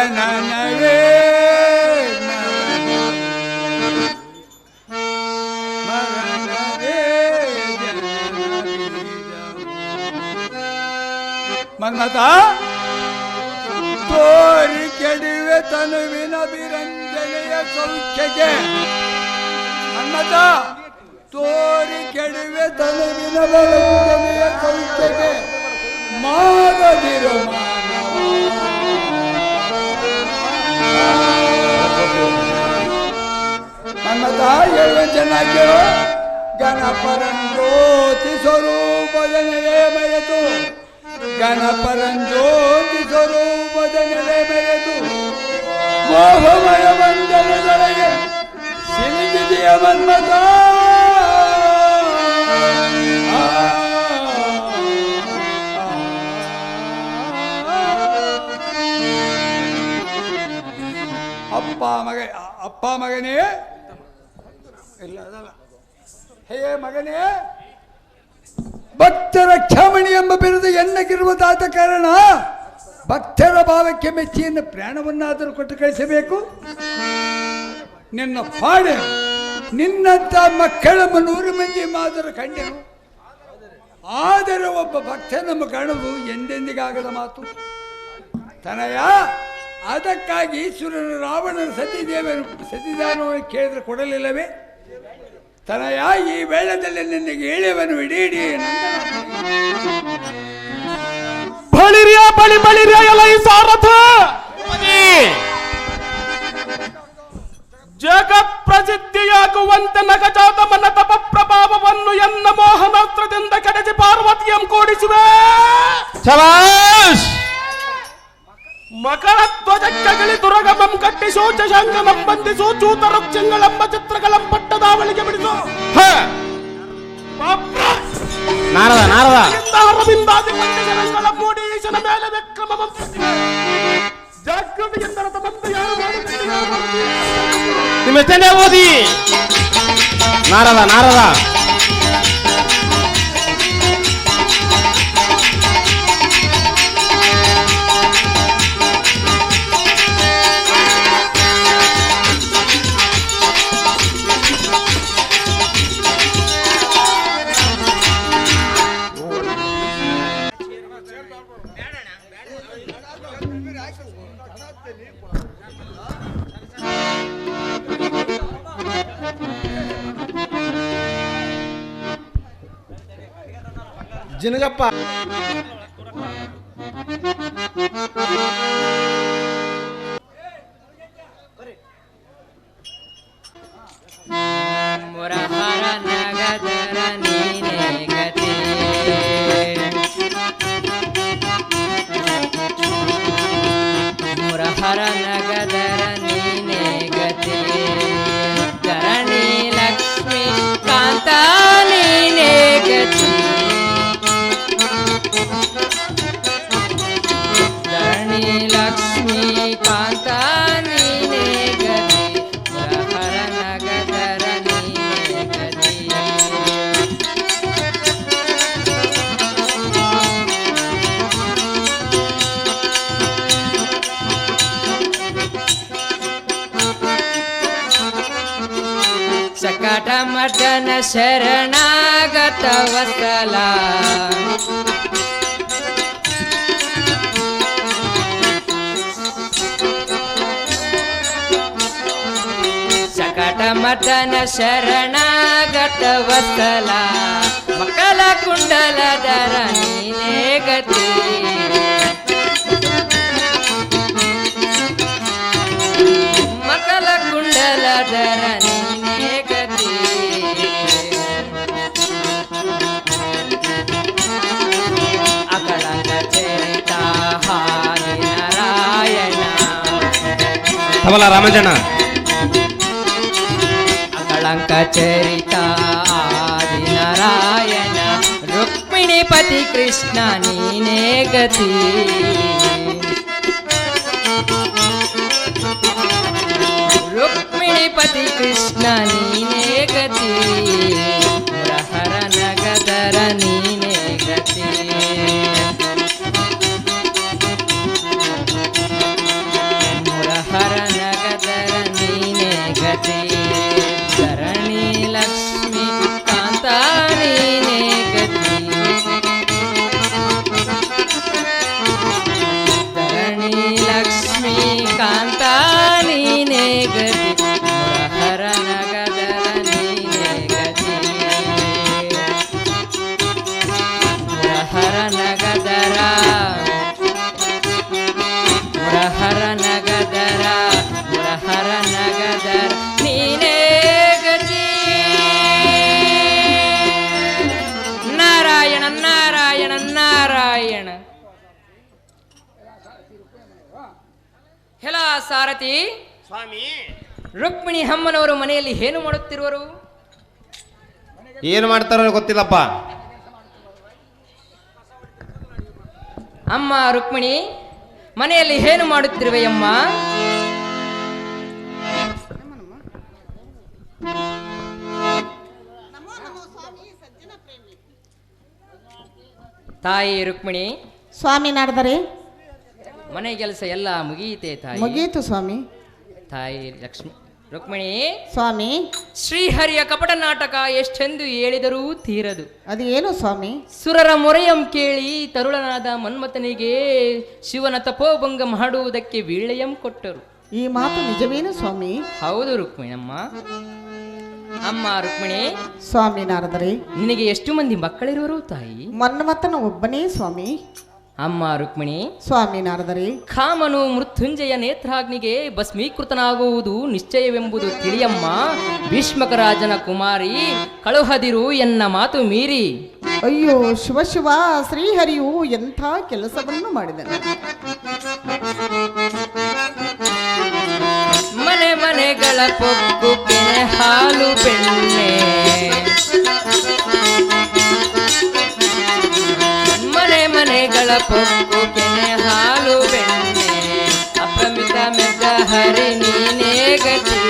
ಬೀಜವು. ಮನ್ಮಥ, ತೋರಿ ಕೆಡಿವೆ ತನುವಿನ ಬಿರಂಜನೆಯ ಸೌಖ್ಯಗೆ ಮನ್ಮಥ, ತೋರಿ ಕೆಡಿವೆ ತನುವಿನ ಬಿರಂಜನೆಯ ಸೌಖ್ಯಗೆ ಮಾಡದಿರು ಮಾನವ ಮನ್ಮಥ ಹೇಳುವ ಚೆನ್ನಾಗಿ ಗಣಪರಂಜ್ಯೋತಿ ಸ್ವರೂಪದನೆಲೆ ಮರೆತು ಗಣಪರಂಜ್ಯೋತಿ ಸ್ವರೂಪದನೆಲೆ ಮರೆತು ಮೋಹಮಯ ಮಂಡಲದೊಳಗೆ ಸಿಲುಕಿದೆಯ ಮನ್ಮಥ? ಅಪ್ಪ ಮಗನೇ. ಇಲ್ಲ ಅದಲ್ಲ ಹೇ ಮಗನೇ. ಭಕ್ತರ ಕ್ಷಮಣಿ ಎಂಬ ಬಿರುದು ಎನ್ನಗಿರುವುದಾದ ಕಾರಣ ಭಕ್ತರ ಭಾವಕ್ಕೆ ಮೆಚ್ಚಿಯನ್ನು ಪ್ರಾಣವನ್ನಾದರೂ ಕೊಟ್ಟು ಕಳಿಸಬೇಕು. ನಿನ್ನ ಪಾಡೆ ನಿನ್ನಂತ ಮಕ್ಕಳ ನೂರು ಮಂದಿ ಮಾದರು ಕಂಡೆನು ಆದರೆ ಒಬ್ಬ ಭಕ್ತ ನಮ್ಮ ಕಾಣುವುದು ಎಂದೆಂದಿಗಾಗದ ಮಾತು. ತನಯ ಅದಕ್ಕಾಗಿ ಈಶ್ವರನು ರಾವಣನ ಸತೀದೇವನು ಸತಿದಾನವನ್ನು ಕೇಳಿದ್ರೆ ಕೊಡಲಿಲ್ಲವೇ? ತನಯಾಗಿ ಈ ವೇಳದಲ್ಲಿ ನಿನಗೆ ಹೇಳಿವನು ಇಡೀಡಿ ಬಳಿರಿಯ ಬಳಿ ಬಳಿರಿಯ ಎಲೈ ಸಾರಥ! ಜಗತ್ ಪ್ರಸಿದ್ಧಿಯಾಗುವಂತೆ ನಗಜಾತ ಮನ ತಪ ಪ್ರಭಾವವನ್ನು ಎನ್ನ ಮೋಹನಾಸ್ತ್ರದಿಂದ ಕೆಡಚಿ ಪಾರ್ವತಿಯಂ ಕೂಡಿಸುವೆ! ಶಬಾಷ್ ಮಕರ ಧ್ವಜಕ್ಕಗಳಿ ದುರಗಮಂ ಕಟ್ಟಿಸೋ ಶೋಚ ಬಂಧಿಸೋ ಚೂತರುಕ್ಷಂಗಳಂಬ ಚಿತ್ರಗಳಂ ಪಟ್ಟದಾವಳಿಗೆ ಬಿಡಿಸು. ನಾರದ ನಾರದ. ಅರವಿಂದಾದಿ ಪಂಚಜನಗಳ ಮೂಡಿ ಈಶನ ಮೇಲೆ ವಿಕ್ರಮ ಜಾಗೃತಿ ಎಂದರ ಯಾರು. ನಿಮ್ಮ ಓದಿ? ನಾರದ ನಾರದ. ಜಿನಗಪ್ಪ ಮುರಹರ ಶರಣಾಗತ ವಸಲ ಶಕಟ ಮಟನ ಶರಣಾಗತ ವಸಲ ಮಕ್ಕಳ ಕುಂಡಲದರ ನೀನೇ ಗತಿ. తబల రామజన అకళంక చరిత ఆది నారాయణ రుక్మిణిపతి కృష్ణ నీనే గతి. రుక్మిణిపతి కృష్ణ నీనే గతి. ಗತಿ ರುಕ್ಮಿಣಿ ಅಮ್ಮನವರು ಮನೆಯಲ್ಲಿ ಏನು ಮಾಡುತ್ತಿರುವರು? ಏನು ಮಾಡ್ತಾರೋ ಗೊತ್ತಿಲ್ಲಪ್ಪ. ಅಮ್ಮ ರುಕ್ಮಿಣಿ ಮನೆಯಲ್ಲಿ ಏನು ಮಾಡುತ್ತಿರುವೆಯಮ್ಮ ತಾಯಿ ರುಕ್ಮಿಣಿ ಸ್ವಾಮಿ ನಡೆದರೆ ಮನೆ ಕೆಲಸ ಎಲ್ಲ ಮುಗಿಯಿತೆ ತಾಯಿ? ಮುಗಿಯಿತು ಸ್ವಾಮಿ. ತಾಯಿ ಲಕ್ಷ್ಮಿ ರುಕ್ಮಿಣಿ ಸ್ವಾಮಿ. ಶ್ರೀಹರಿಯ ಕಪಟ ನಾಟಕ ಎಷ್ಟೆಂದು ಹೇಳಿದರೂ ತೀರದು. ಅದು ಏನು ಸ್ವಾಮಿ? ಸುರರ ಮೊರೆಯಂ ಕೇಳಿ ತರುಳನಾದ ಮನ್ಮಥನಿಗೆ ಶಿವನ ತಪೋಭಂಗ ಮಾಡುವುದಕ್ಕೆ ವೀಳೆಯಂ ಕೊಟ್ಟರು. ಈ ಮಾತು ನಿಜವೇನು ಸ್ವಾಮಿ? ಹೌದು ರುಕ್ಮಿಣಮ್ಮ. ಅಮ್ಮ ರುಕ್ಮಿಣಿ ಸ್ವಾಮಿ ನಾರದರೆ. ನಿನಗೆ ಎಷ್ಟು ಮಂದಿ ಮಕ್ಕಳಿರುವರು ತಾಯಿ? ಮನ್ಮಥನ ಒಬ್ಬನೇ ಸ್ವಾಮಿ. ಅಮ್ಮ ರುಕ್ಮಿಣಿ ಸ್ವಾಮಿ ನಾರದರಿ ಕಾಮನು ಮೃತ್ಯುಂಜಯ ನೇತ್ರಾಗ್ನಿಗೆ ಭಸ್ಮೀಕೃತನಾಗುವುದು ನಿಶ್ಚಯವೆಂಬುದು ತಿಳಿಯಮ್ಮ. ಭೀಷ್ಮಕರಾಜನ ಕುಮಾರಿ ಕಳುಹದಿರು ಎನ್ನ ಮಾತು ಮೀರಿ. ಅಯ್ಯೋ ಶಿವ ಶಿವ ಶ್ರೀಹರಿಯು ಎಂಥ ಕೆಲಸವನ್ನು ಮಾಡಿದನು. ಮನೆ ಮನೆಗಳ ಪೊಕ್ಕು ಹಾಲು ಬೆಣ್ಣೆ. ಮನೆಗಳ ಪೊಕ್ಕು ಕೆನೆ ಹಾಲು ಬೆಣ್ಣೆ. ಅಪಮಿತ ಮೆದ್ದ ಹರಿ ನೀನೇ ಗತಿ.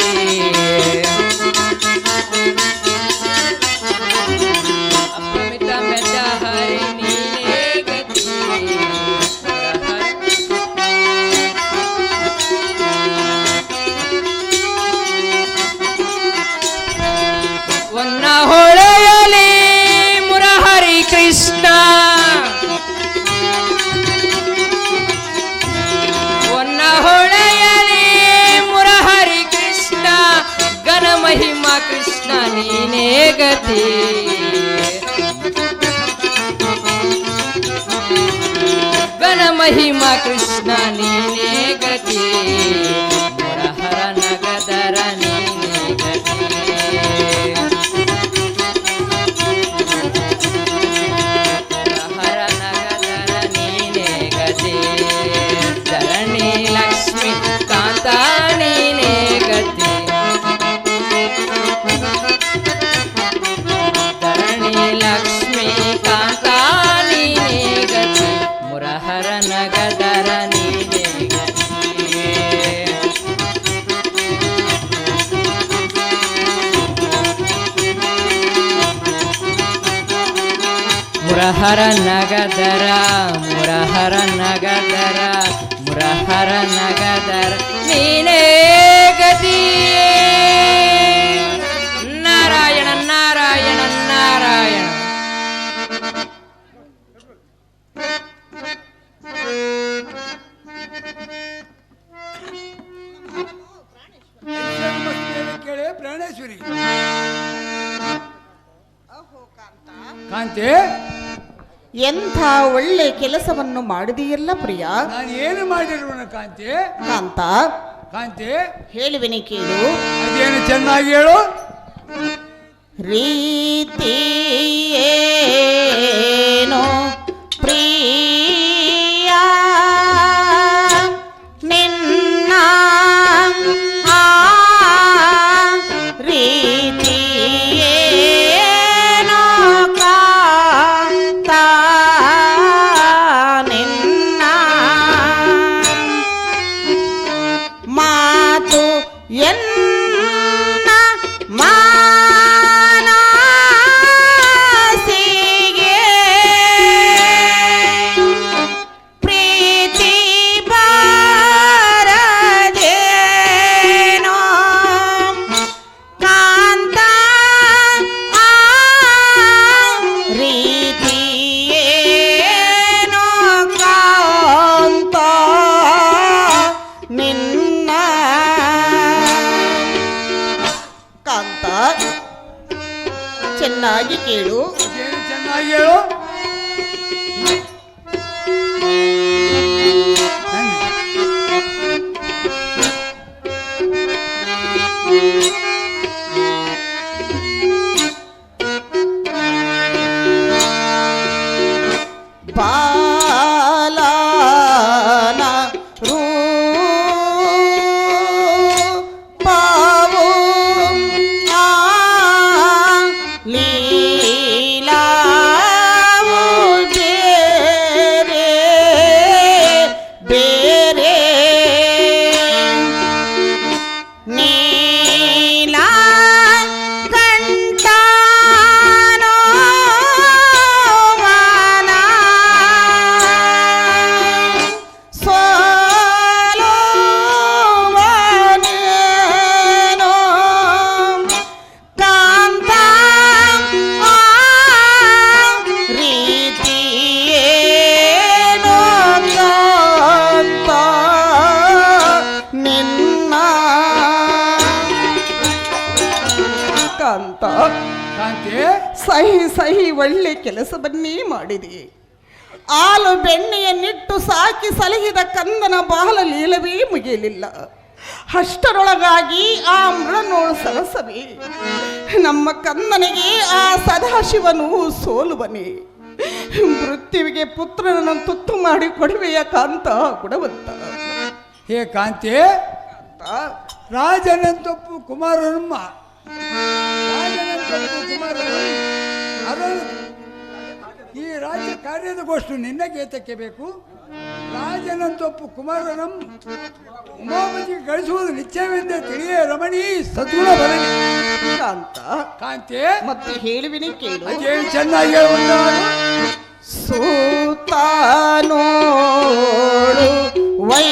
कृष्णानि ने गनमहिमा कृष्णनि ಮುರಹರ ನಗದರ ಮುರಹರ ನಗದರ ಮುರಹರ ನಗದರ. ನೀನೇ ಎಂಥ ಒಳ್ಳೆ ಕೆಲಸವನ್ನು ಮಾಡಿದೆಯಲ್ಲ ಪ್ರಿಯ? ನಾನು ಏನು ಮಾಡಿರುವನು ಕಾಂತಿ? ಕಾಂತ? ಕಾಂತಿ? ಹೇಳುವೆನೆ ಕೇಳು. ಅದೇನು ಚೆನ್ನಾಗಿ ಹೇಳು. ರೀತಿಯೇನೋ ಪ್ರಿಯ ಸಹಿ ಸಹಿ ಒಳ್ಳೆ ಕೆಲಸವನ್ನೇ ಮಾಡಿದೆ. ಹಾಲು ಬೆಣ್ಣೆಯನ್ನಿಟ್ಟು ಸಾಕಿ ಸಲಹಿದ ಕಂದನ ಬಾಲ ಲೀಲವೇ ಮುಗಿಯಲಿಲ್ಲ. ಅಷ್ಟರೊಳಗಾಗಿ ಆ ಮೃಣನೋಳು ಸರಸವೇ. ನಮ್ಮ ಕಂದನಿಗೆ ಆ ಸದಾಶಿವನು ಸೋಲುವನೇ. ಮೃತ್ಯುವಿಗೆ ಪುತ್ರನನ್ನು ತುತ್ತು ಮಾಡಿ ಕೊಡುವೆಯ ಕಾಂತ ಗುಣವಂತ. ಹೇ ಕಾಂತಿ ರಾಜನಂತಪ್ಪು ಕುಮಾರನಮ್ಮ. ಈ ರಾಜ್ಯ ಕಾರ್ಯದ ಗೋಷ್ಠಿ ನಿನ್ನ ಗೇತಕ್ಕೆ ಬೇಕು. ರಾಜನಂತೊಪ್ಪು ಕುಮಾರನಂ. ಉಮಾಪತಿಗೆ ಗಳಿಸುವುದು ನಿಶ್ಚಯವೆಂದೇ ತಿಳಿಯೇ ರಮಣಿ ಸದ್ಗುಣ ಬರಲಿ ಅಂತ ಕಾಂತಿ. ಮತ್ತೆ ಹೇಳುವಿನಿ ಕೇಳು. ಅದೇನು ಚೆನ್ನಾಗಿ ಹೇಳುವಂತ ಸೂತಾನೋಳು ವೈ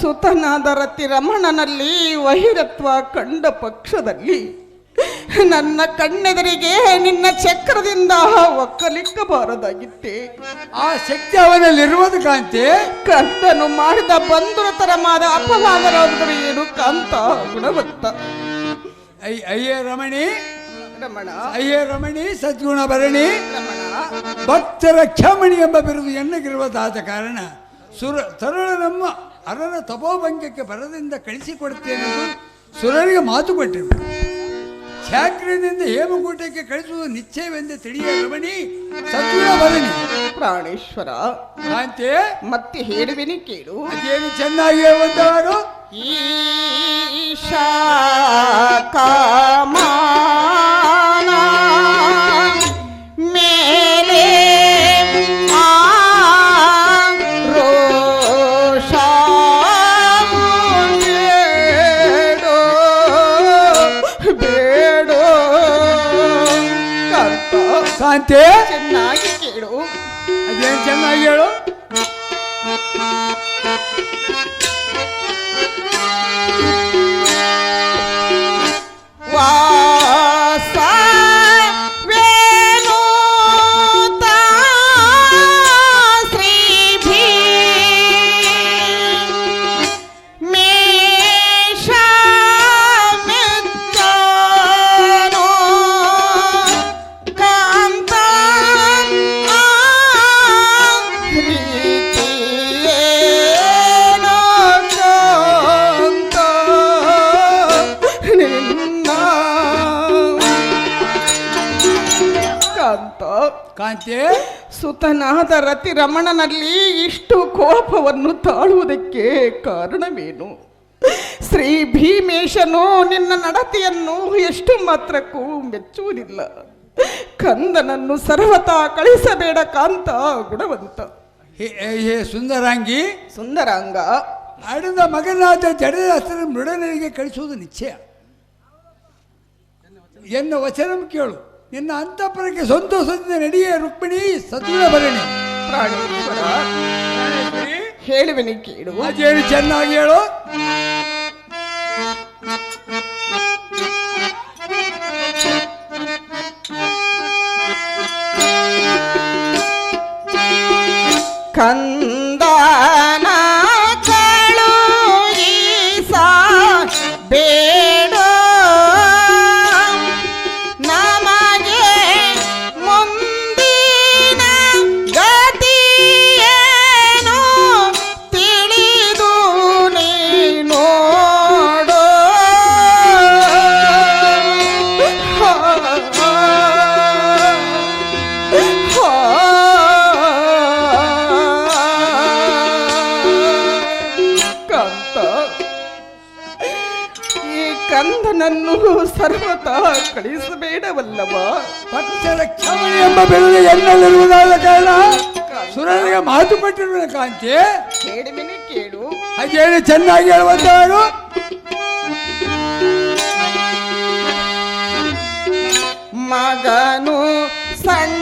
ಸುತನಾದ ರತಿ ರಮಣನಲ್ಲಿ ವೈರತ್ವ ಕಂಡ ಪಕ್ಷದಲ್ಲಿ ನನ್ನ ಕಣ್ಣೆದರಿಗೆ ನಿನ್ನ ಚಕ್ರದಿಂದ ಒಕ್ಕಲಿಕ್ಕಬಾರದಾಗಿತ್ತೆ. ಆ ಶಕ್ತಿ ಅವನಲ್ಲಿರುವುದು ಕಾಂತಿ? ಕಂಠನು ಮಾಡಿದ ಬಂಧುರತರವಾದ ಅಪವಾದರಾದರೂ ಏನು ಕಾಂತ ಗುಣವತ್ತ ಅಯ್ಯ ಅಯ್ಯೇ ರಮಣಿ. ರಮಣ. ಅಯ್ಯೇ ರಮಣಿ ಸದ್ಗುಣ ಭರಣಿ. ರಮಣ. ಭಕ್ತರ ಕ್ಷಮಣಿ ಎಂಬ ಬಿರುದು ಎನ್ನಗಿರುವುದಾದ ಕಾರಣ ಸುರ ತರುಣನಮ್ಮ ಅರನ ತಪೋಭಂಗಕ್ಕೆ ಬರದಿಂದ ಕಳಿಸಿಕೊಡ್ತೇನೆ ಸುರರಿಗೆ ಮಾತು ಕೊಟ್ಟಿರು ಶಾಕ್ರದಿಂದ ಹೇಮಕೂಟಕ್ಕೆ ಕಳಿಸುವುದು ನಿಶ್ಚಯವೆಂದು ತಿಳಿಯ ರಮಣಿ ಸತ್ಯ ಭರಣಿ ಪ್ರಾಣೇಶ್ವರ ಕಾಂತಿ? ಮತ್ತೆ ಹೇಳುವಿನಿ ಕೇಳು. ಅದೇನು ಚೆನ್ನಾಗಿ ಹೇಳುವಂತವರು ಈಶಾ ಕಾಮಾನ ಕಾಂತಿ ಕಾಂತಿ ಸುತನಾದ ರತಿ ರಮಣನಲ್ಲಿ ಇಷ್ಟು ಕೋಪವನ್ನು ತಾಳುವುದಕ್ಕೆ ಕಾರಣವೇನು? ಶ್ರೀ ಭೀಮೇಶನು ನಿನ್ನ ನಡತೆಯನ್ನು ಎಷ್ಟು ಮಾತ್ರಕ್ಕೂ ಮೆಚ್ಚುವುದಿಲ್ಲ. ಕಂದನನ್ನು ಸರ್ವತಾ ಕಳಿಸಬೇಡ ಕಾಂತ ಗುಣವಂತ. ಹೇ ಹೇ ಸುಂದರಾಂಗಿ. ಸುಂದರಾಂಗ. ಆಡಿದ ಮಗನಾದ ಜಡದಾಸನ ಮೃಡನಿಗೆ ಕಳಿಸುವುದು ನಿಶ್ಚಯ. ಎನ್ನ ವಚನ ಕೇಳು. ನಿನ್ನ ಅಂತಃಪುರಕ್ಕೆ ಸಂತೋಷದಿಂದ ನಡೆಯೇ ರುಕ್ಮಿಣಿ ಸದೃಢ ಭರಣಿ ಪ್ರಾಣೇಶ್ವರ ಹೇಳುವೆನಿ ಕೇಳು. ಅದೇನು ಚೆನ್ನಾಗಿ ಹೇಳು. ಕಂದನ ಕಳಿಸಬೇಡವಲ್ಲವ? ಪಕ್ಷದ ಕ್ಷಮಣಿ ಎಂಬ ಬೆಳೆದು ಎನ್ನಲ್ಲಿರುವುದಾದ ಕಾರಣ ಸುರನಿಗೆ ಮಾತು ಕೊಟ್ಟಿರುವೆ ಕಾಂತಿ. ಕೇಳುವಿನಿ ಕೇಳು. ಹೇಳಿ ಚೆನ್ನಾಗಿ ಹೇಳುವಂತವರು. ಮಗನು ಸಣ್ಣವನಲ್ಲ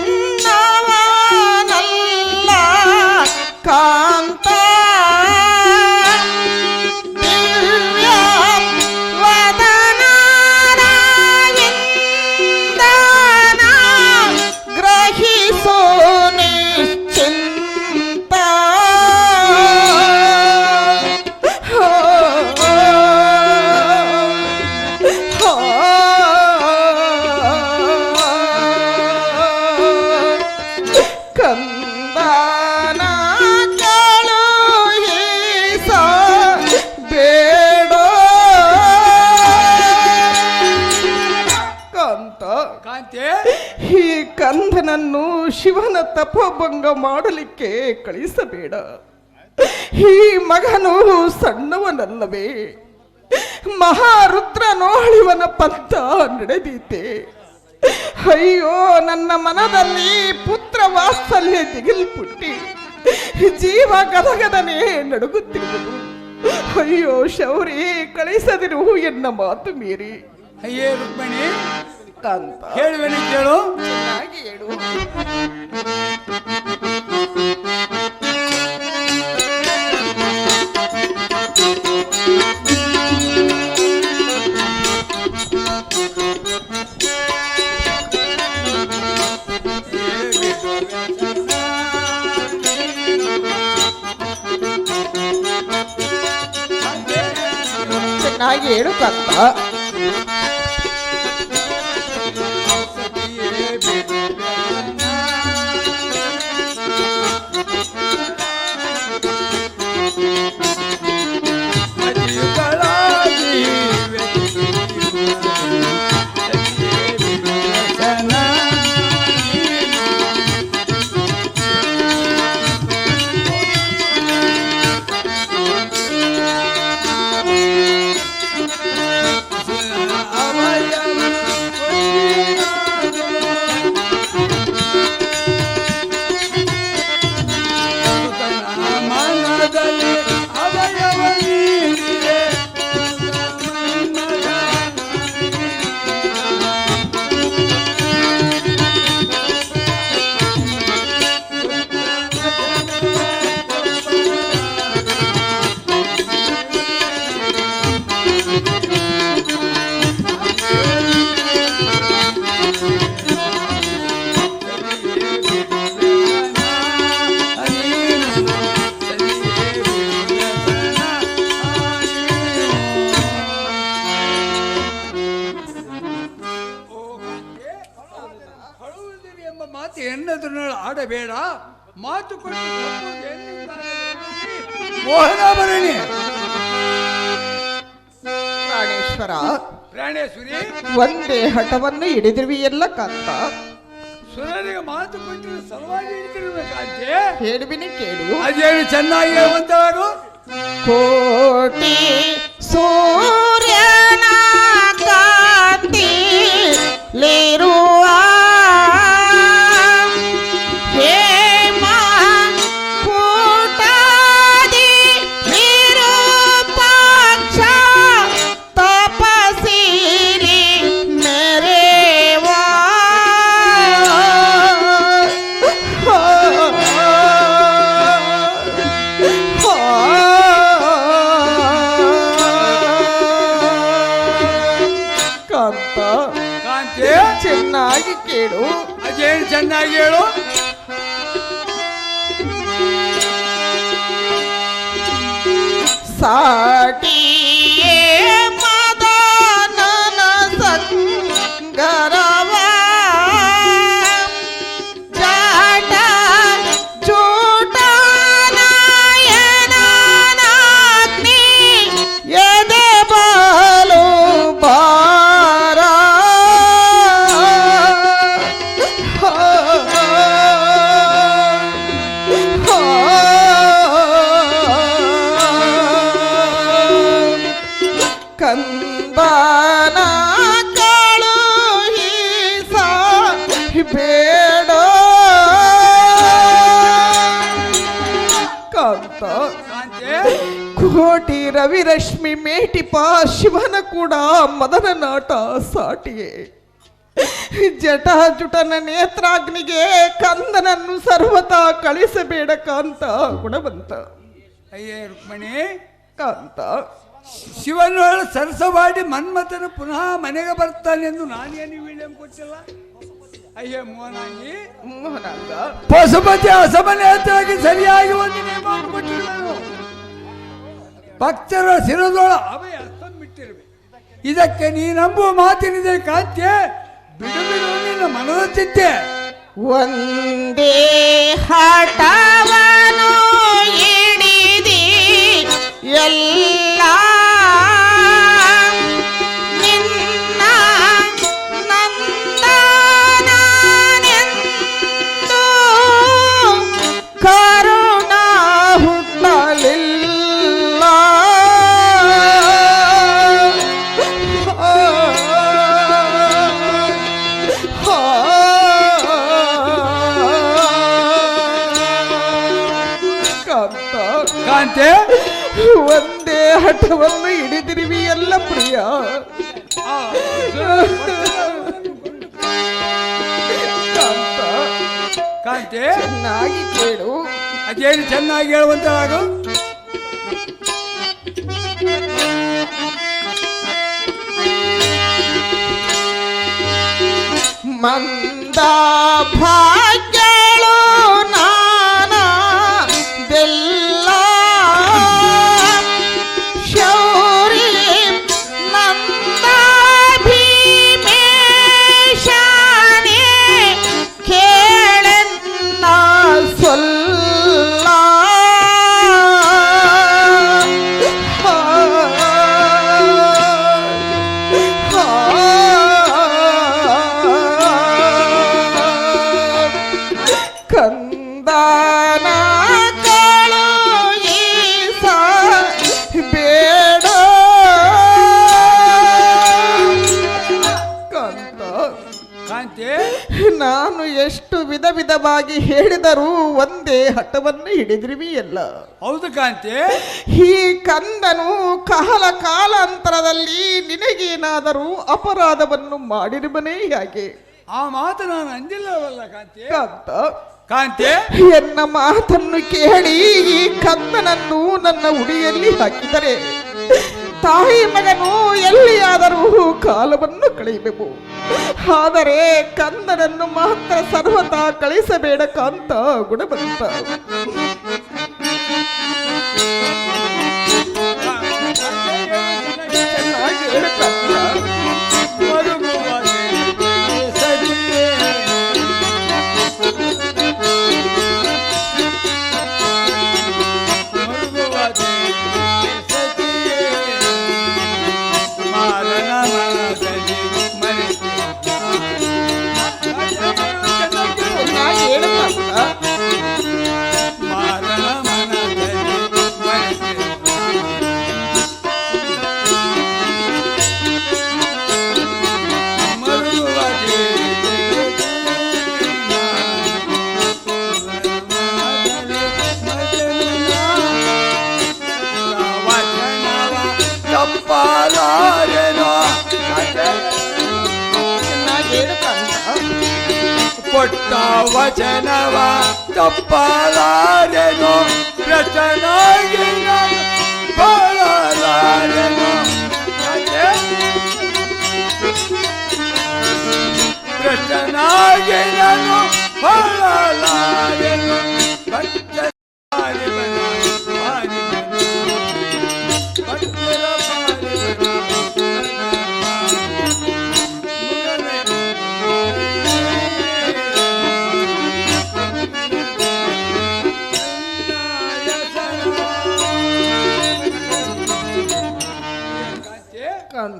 ತಪೋಭಂಗ ಮಾಡಲಿಕ್ಕೆ ಕಳಿಸಬೇಡ. ಈ ಮಗನು ಸಣ್ಣವನಲ್ಲವೇ. ಮಹಾರುದ್ರ ನೋಳಿವನ ಪಂಥ ನಡೆದೀತೆ. ಅಯ್ಯೋ ನನ್ನ ಮನದಲ್ಲಿ ಪುತ್ರ ವಾತ್ಸಲ್ಯ ದಿಗಿಲ್ಪುಟ್ಟಿ. ಜೀವ ಗದಗದನೆ ನಡುಗುತ್ತಿರುವುದು. ಅಯ್ಯೋ ಶೌರಿ ಕಳಿಸದಿರು ಎನ್ನ ಮಾತು ಮೀರಿ. ಅಯ್ಯೇ ರುಕ್ಮಿಣಿ ಕಾಂತ ಹೇಳುವೆನು ಕೇಳು. ಚೆನ್ನಾಗಿ ಹೇಳು. ಚೆನ್ನಾಗಿ ಹೇಳು ಕಂತ ಪ್ರಾಣೇಶ್ವರ ಎಲ್ಲ ಕಂತ ಸುರನಿಗೆ ಮಾತು ಕೊಟ್ಟರೆ ಸಲುವಾಗಿ ಹೇಳ್ತಿರುವ ಕಾಂತಿ ಹೇಳುವಿನಿ ಕೇಳು. ಅದೇನು ಚೆನ್ನಾಗಿ ಹೇಳುವಂತವರು? ಕೋಟಿ ಸೂರ್ಯನ ನಾಟ ಸಾಟಿಯೇ. ಜಟಾಜುಟನ ನೇತ್ರಾಗ್ನಿಗೆ ಕಂದನನ್ನು ಸರ್ವತಾ ಕಳಿಸಬೇಡ ಕಾಂತ ಗುಣವಂತ. ಅಯ್ಯೇ ರುಕ್ಮಣಿ. ಕಾಂತ. ಶಿವನು ಸರಸವಾಡಿ ಮನ್ಮಥನ ಪುನಃ ಮನೆಗೆ ಬರ್ತಾನೆಂದು ನಾನೇನು ವಿಳಿಯಂ ಕೊಟ್ಟಿಲ್ಲ ಅಯ್ಯೇ ಮೋಹನಾಗಿ. ಮೋಹನಾಂಗ. ಪಶುಪತಿ ಅಸಮನೇತರಾಗಿ ಸರಿಯಾಗಿ ಒಂದು ನಿಯಮ ಕೊಟ್ಟಿರುವನು ಭಕ್ತರ ಶಿರದೊಳ ಅಭಯ ಹಸ್ತಮಿಟ್ಟಿರುವೆ ಇದಕ್ಕೆ ನೀ ನಂಬುವ ಮಾತಿನಿದೆ ಕಾಂತ್ಯ. ಬಿಡು ಬಿಡು ನಿನ್ನ ಮನದ ಚಿಂತೆ ಒಂದೇ ಹಠವನು ಹಿಡಿದಿ ಎಲ್ಲ ಕಾಂತೆ ಒಂದೇ ಹಠವನ್ನು ಹಿಡಿದಿರುವಿ ಎಲ್ಲ ಪ್ರಿಯ ಕಾಂತ ಕಾಂತೆ ಚೆನ್ನಾಗಿ ಕೇಳು ಅದೇನು ಚೆನ್ನಾಗಿ ಹೇಳುವಂತರಾಗು ಮಂದ ಭಾಗ್ಯಳು ಹಠವನ್ನು ಹಿಡಿದ್ರಿವಿ ಎಲ್ಲ. ಹೌದು ಕಾಂತೆ. ಈ ಕಂದನು ಕಾಲ ಕಾಲಾಂತರದಲ್ಲಿ ನಿನಗೇನಾದರೂ ಅಪರಾಧವನ್ನು ಮಾಡಿರುವನೇ ಹೇಗೆ? ಆ ಮಾತು ನಾನು ಅಂದಿಲ್ಲವಲ್ಲ ಕಾಂತೆ. ಕಾಂತ ಕಾಂತೆ. ಎನ್ನ ಮಾತನ್ನು ಕೇಳಿ ಈ ಕಂದನನ್ನು ನನ್ನ ಉಡಿಯಲ್ಲಿ ಹಾಕಿದರೆ. ತಾಯಿ ಮಗನು ಎಲ್ಲಿಯಾದರೂ ಕಾಲವನ್ನು ಕಳೆಯಬೇಕು. ಆದರೆ ಕಂದನನ್ನು ಮಾತ್ರ ಸರ್ವತಾ ಕಳಿಸಬೇಡ ಕಾಂತ ಗುಣವಂತ పాలాయనో పొట్ట వచనవా తప్పలారెను రచనగిన పాలారెను రచనగినను పాలారెను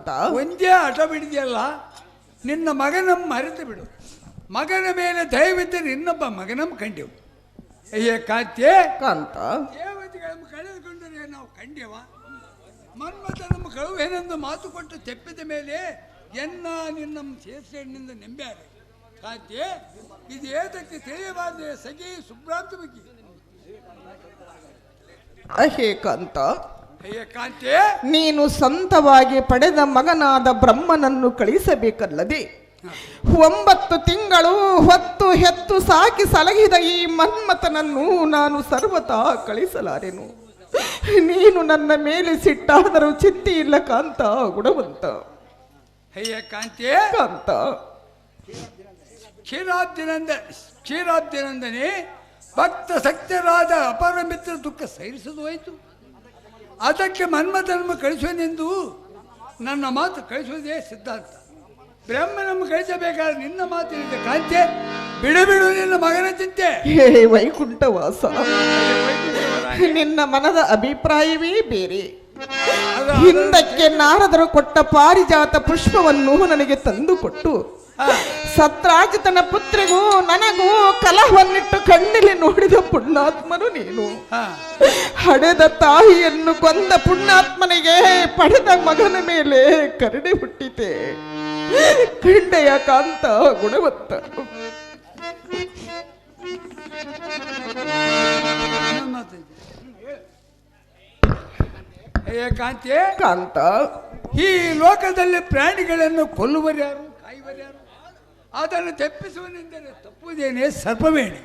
ಕಾಂತ ಒಂದೇ ಹಠ ಬಿಡಿದೆಯಲ್ಲ? ನಿನ್ನ ಮಗನ ಮರೆತು ಬಿಡು. ಮಗನ ಮೇಲೆ ದಯವಿದ್ದರೆ ಇನ್ನೊಬ್ಬ ಮಗನಂ ಕಂಡೆವು. ಅಯ್ಯ ಕಾತ್ಯೆ ಕಾಂತ. ದೇವತೆಗಳನ್ನು ಕಳೆದುಕೊಂಡರೆ ನಾವು ಕಂಡೆವ? ಮನ್ಮಥ ನಮ್ಮ ಕಳುವೇನೆಂದು ಮಾತು ಕೊಟ್ಟು ತೆಪ್ಪಿದ ಮೇಲೆ ಎನ್ನ ನಿನ್ನ ಶೇಷಣ್ಣಿಂದ ನೆಂಬ್ಯಾರೆ. ಕಾತ್ಯೆ ಇದು ಏತಕ್ಕೆ ತಿಳಿಯಬಾರದೆ ಸಗಿ ಸುಭ್ರಾಂತ ಬಗ್ಗೆ ಅಹೇ ಕಾಂತೆ. ನೀನು ಸ್ವಂತವಾಗಿ ಪಡೆದ ಮಗನಾದ ಬ್ರಹ್ಮನನ್ನು ಕಳಿಸಬೇಕಲ್ಲದೆ? ಒಂಬತ್ತು ತಿಂಗಳು ಹೊತ್ತು ಹೆತ್ತು ಸಾಕಿ ಸಲಹಿದ ಈ ಮನ್ಮಥನನ್ನು ನಾನು ಸರ್ವತಾ ಕಳಿಸಲಾರೆನು. ನೀನು ನನ್ನ ಮೇಲೆ ಸಿಟ್ಟಾದರೂ ಚಿತ್ತಿ ಇಲ್ಲ ಕಾಂತ ಗುಣವಂತ. ಕಾಂತೆ. ಕ್ಷೀರಾಬ್ದಿನಂದ ಕ್ಷೀರಾಬ್ದಿನಂದನೆ ಭಕ್ತ ಸತ್ಯರಾಜ ಅಪರ ಮಿತ್ರ ದುಃಖ ಸಹಿಸದು ಹೋಯಿತು. ಅದಕ್ಕೆ ಮನ್ಮಧರ್ಮ ಕಳಿಸೋನೆಂದು ನನ್ನ ಮಾತು ಕಳಿಸೋದೇ ಸಿದ್ಧಾಂತ. ನಮ್ಮ ಕಳಿಸಬೇಕಾದ್ರೆ ನಿನ್ನ ಮಾತಿನಿಂದ ಕಾಂತೆ ಬಿಡು ಬಿಡು ನಿನ್ನ ಮಗನ ಚಿಂತೆ. ಹೇ ವೈಕುಂಠವಾಸ ನಿನ್ನ ಮನದ ಅಭಿಪ್ರಾಯವೇ ಬೇರೆ. ಹಿಂದಕ್ಕೆ ನಾರದರು ಕೊಟ್ಟ ಪಾರಿಜಾತ ಪುಷ್ಪವನ್ನು ನನಗೆ ತಂದು ಕೊಟ್ಟು ತನ್ನ ಪುತ್ರಿಗೂ ನನಗೂ ಕಲಹವನ್ನಿಟ್ಟು ಕಣ್ಣಲ್ಲಿ ನೋಡಿದ ಪುಣ್ಯಾತ್ಮನು ನೀನು. ಹಡೆದ ತಾಯಿಯನ್ನು ಕೊಂದ ಪುಣ್ಯಾತ್ಮನಿಗೆ ಪಡೆದ ಮಗನ ಮೇಲೆ ಕರಡಿ ಹುಟ್ಟಿತೆ ಕಂಡೆಯ ಕಾಂತ ಗುಣವತ್ತ. ಕಾಂತ ಈ ಲೋಕದಲ್ಲಿ ಪ್ರಾಣಿಗಳನ್ನು ಕೊಲ್ಲುವರ್ಯಾರು ಕಾಯುವರ್ಯಾರು ಅದನ್ನು ತೆಪ್ಪಿಸುವನೆಂದರೆ ತಪ್ಪುವುದೇನೆ ಸರ್ಪವೇಣಿ.